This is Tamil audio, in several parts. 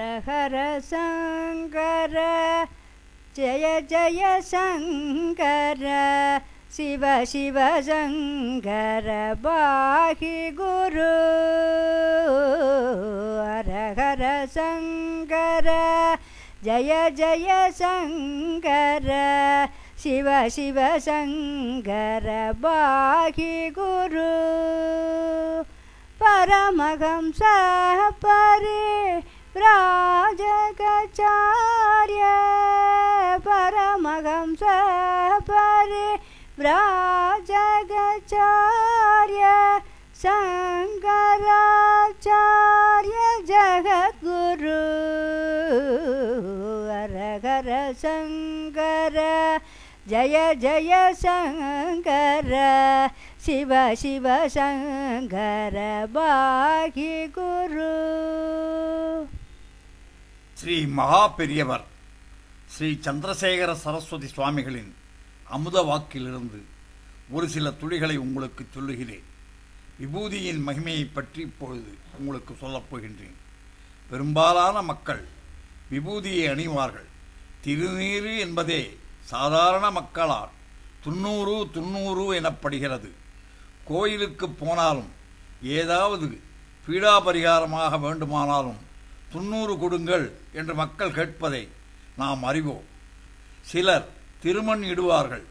ஹர சங்கர ஜய ஜய சங்கர சிவ சிவ சங்கர பாகி குரு. ஹர ஹர சங்கர ஜய ஜய சங்கர சிவ சிவ சங்கர பாகி குரு. பரமகம் சபரி चार्यमगम स परिव्रा जगार्य सङ्गराचार्य जग गुरु सङ्ग जय जय शङ्कर बाहि गुरु। ஸ்ரீ மகா பெரியவர் ஸ்ரீ சந்திரசேகர சரஸ்வதி சுவாமிகளின் அமுத வாக்கிலிருந்து ஒரு சில துளிகளை உங்களுக்கு சொல்லுகிறேன். விபூதியின் மகிமையை பற்றி இப்பொழுது உங்களுக்கு சொல்லப் போகின்றேன். பெரும்பாலான மக்கள் விபூதியை அணிவார்கள். திருநீறு என்பதே சாதாரண மக்களால் துண்ணூறு துண்ணூறு எனப்படுகிறது. கோயிலுக்கு போனாலும் ஏதாவது பீடாபரிகாரமாக வேண்டுமானாலும் துண்ணூறு கொடுங்கள் என்று மக்கள் கேட்பதை நாம் அறிவோம். சிலர் திருமண் இடுவார்கள்.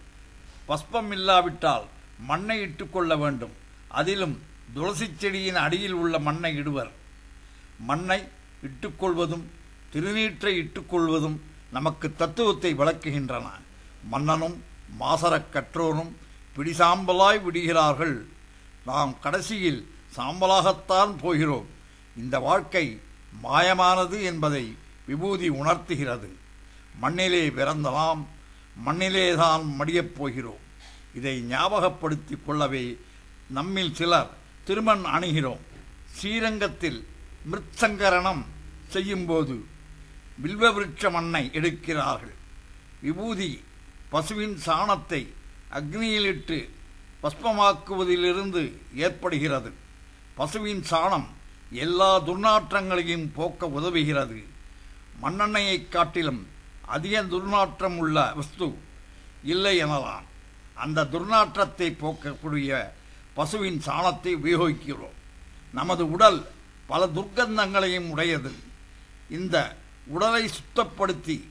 பஸ்பம் இல்லாவிட்டால் மண்ணை இட்டுக்கொள்ள வேண்டும். அதிலும் துளசி செடியின் அடியில் உள்ள மண்ணை இடுவர். மண்ணை இட்டுக்கொள்வதும் திருநீற்றை இட்டுக்கொள்வதும் நமக்கு தத்துவத்தை விளக்குகின்றன. மன்னனும் மாசரக் கற்றோரும் பிடிசாம்பலாய் விடுகிறார்கள். நாம் கடைசியில் சாம்பலாகத்தான் போகிறோம். இந்த வாழ்க்கை மாயமானது என்பதை விபூதி உணர்த்துகிறது. மண்ணிலே பிறந்த நாம் மண்ணிலேதான் மடியப் போகிறோம். இதை ஞாபகப்படுத்திக் கொள்ளவே நம்மில் சிலர் திருமண் அணுகிறோம். ஸ்ரீரங்கத்தில் மிருத்சங்கரணம் செய்யும்போது வில்வவிருட்ச மண்ணை எடுக்கிறார்கள். விபூதி பசுவின் சாணத்தை அக்னியிலிட்டு பஸ்பமாக்குவதிலிருந்து ஏற்படுகிறது. பசுவின் சாணம் எல்லா துர்நாற்றங்களையும் போக்க உதவுகிறது. மண்ணெண்ணெயைக் காட்டிலும் அதிக துர்நாற்றம் உள்ள வஸ்து இல்லை எனலாம். அந்த துர்நாற்றத்தை போக்கக்கூடிய பசுவின் சாணத்தை உபயோகிக்கிறோம். நமது உடல் பல துர்க்கந்தங்களையும் உடையது. இந்த உடலை சுத்தப்படுத்தி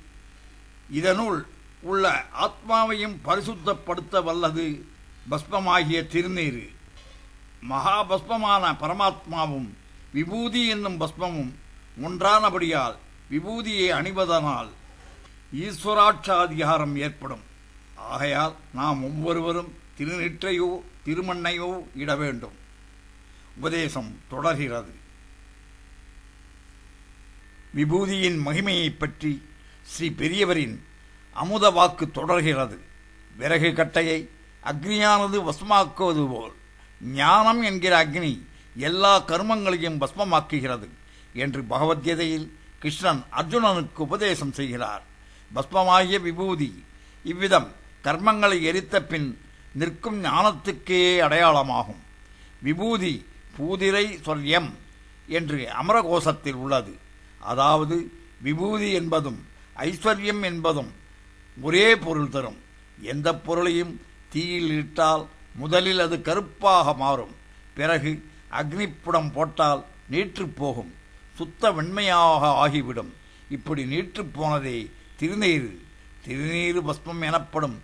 இதனுள் உள்ள ஆத்மாவையும் பரிசுத்தப்படுத்த வல்லது பஸ்பமாகிய திருநீர். மகாபஸ்மமான பரமாத்மாவும் விபூதி என்னும் பஸ்மமும் ஒன்றானபடியால் விபூதியை அணிவதனால் ஈஸ்வராட்சாதிகாரம் ஏற்படும். ஆகையால் நாம் ஒவ்வொருவரும் திருநீற்றையோ திருமண்ணையோ இட வேண்டும். உபதேசம் தொடர்கிறது. விபூதியின் மகிமையைப் பற்றி ஸ்ரீ பெரியவரின் அமுத வாக்கு தொடர்கிறது. விறகு கட்டையை அக்னியானது வசமாக்குவது போல். ஞானம் என்கிற அக்னி எல்லா கர்மங்களையும் பஸ்மமாக்குகிறது என்று பகவத்கீதையில் கிருஷ்ணன் அர்ஜுனனுக்கு உபதேசம் செய்கிறார். பஸ்மமாகிய விபூதி இவ்விதம் கர்மங்களை எரித்த பின் நிற்கும் ஞானத்துக்கே அடையாளமாகும். விபூதி பூதிரை சொல்யம் என்று அமரகோசத்தில் உள்ளது. அதாவது விபூதி என்பதும் ஐஸ்வர்யம் என்பதும் ஒரே பொருள் தரும். எந்த பொருளையும் தீயில் இட்டால் முதலில் அது கருப்பாக மாறும். பிறகு அக்னிப்புடம் போட்டால் நீற்றுப் போகும். சுத்த வெண்மையாக ஆகிவிடும். இப்படி நீற்றுப் போனதே திருநீரு. திருநீரு பஸ்பம் எனப்படும்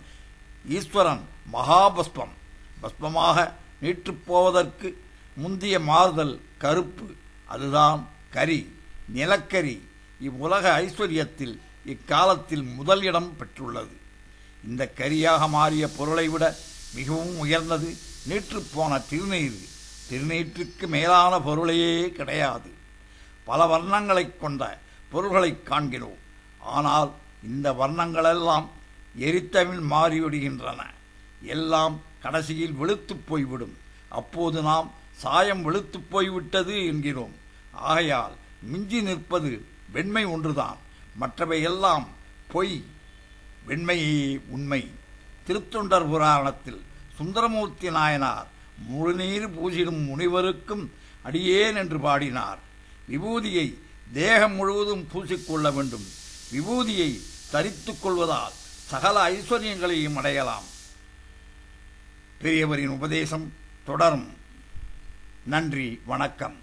ஈஸ்வரன் மகாபஸ்மம். பஸ்பமாக நீற்றுப் போவதற்கு முந்திய மாறுதல் கருப்பு. அதுதான் கரி நிலக்கரி. இவ்வுலக ஐஸ்வர்யத்தில் இக்காலத்தில் முதல் இடம் பெற்றுள்ளது. இந்த கரியாக மாறிய பொருளை விட மிகவும் உயர்ந்தது நீற்றுப்போன திருநீர். திருநீற்றுக்கு மேலான பொருளையே கிடையாது. பல வர்ணங்களைக் கொண்ட பொருள்களைக் காண்கிறோம். ஆனால் இந்த வர்ணங்களெல்லாம் எரித்தவில் மாறிவிடுகின்றன. எல்லாம் கடைசியில் வெளுத்துப் போய்விடும். அப்போது நாம் சாயம் வெளுத்துப் போய்விட்டது என்கிறோம். ஆகையால் மிஞ்சி நிற்பது வெண்மை ஒன்றுதான். மற்றவை எல்லாம் பொய். வெண்மையே உண்மை. திருத்தொண்டர் புராணத்தில் சுந்தரமூர்த்தி நாயனார் முழுநீர் பூசிடும் முனிவருக்கும் அடியேன் என்று பாடினார். விபூதியை தேகம் முழுவதும் பூசிக்கொள்ள வேண்டும். விபூதியை தரித்துக் கொள்வதால் சகல ஐஸ்வர்யங்களையும் அடையலாம். பெரியவரின் உபதேசம் தொடரும். நன்றி வணக்கம்.